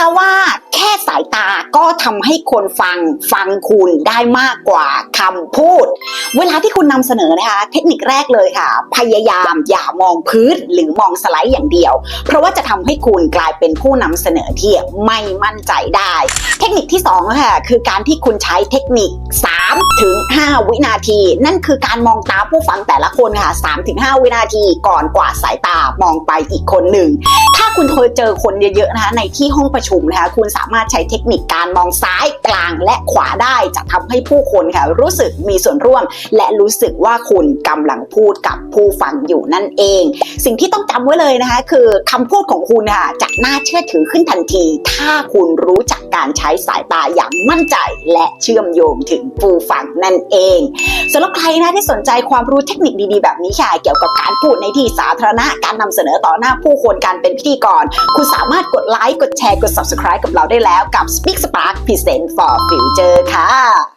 คะว่าแค่สายตา ก็ทำให้คนฟังฟังคุณได้มากกว่าคำพูด เวลาที่คุณนำเสนอนะคะ เทคนิคแรกเลยค่ะ พยายามอย่ามองพื้นหรือมองสไลด์อย่างเดียว เพราะว่าจะทำให้คุณกลายเป็นผู้นำเสนอที่ไม่มั่นใจได้ เทคนิคที่2ค่ะคือการที่คุณใช้เทคนิค3ถึง5วินาที นั่นคือการมองตาผู้ฟังแต่ละคนค่ะ3ถึง5วินาทีก่อนกว่าสายตามองไปอีกคนหนึ่ง ถ้าคุณเคยเจอคนเยอะๆนะคะในที่ห้องประชุมนะคะคุณสามารถใช้เทคนิคการการมองซ้ายกลางและขวาได้จะทำให้ผู้คนค่ะรู้สึกมีส่วนร่วม และรู้สึกว่าคุณกำลังพูดกับผู้ฟังอยู่นั่นเอง สิ่งที่ต้องจำไว้เลยนะคะ คือคำพูดของคุณค่ะจะน่าเชื่อถือขึ้นทันที ถ้าคุณรู้จักการใช้สายตาอย่างมั่นใจ และเชื่อมโยงถึงผู้ฟังนั่นเองสำหรับใครนะที่สนใจความรู้เทคนิคดีๆ แบบนี้ค่ะเกี่ยวกับการพูดในที่สาธารณะการนำเสนอต่อหน้าผู้คนการเป็นพิธีกร คุณสามารถกดไลค์กดแชร์กด subscribe กับเราได้แล้วกับ Speak Spark Present for Future ค่ะ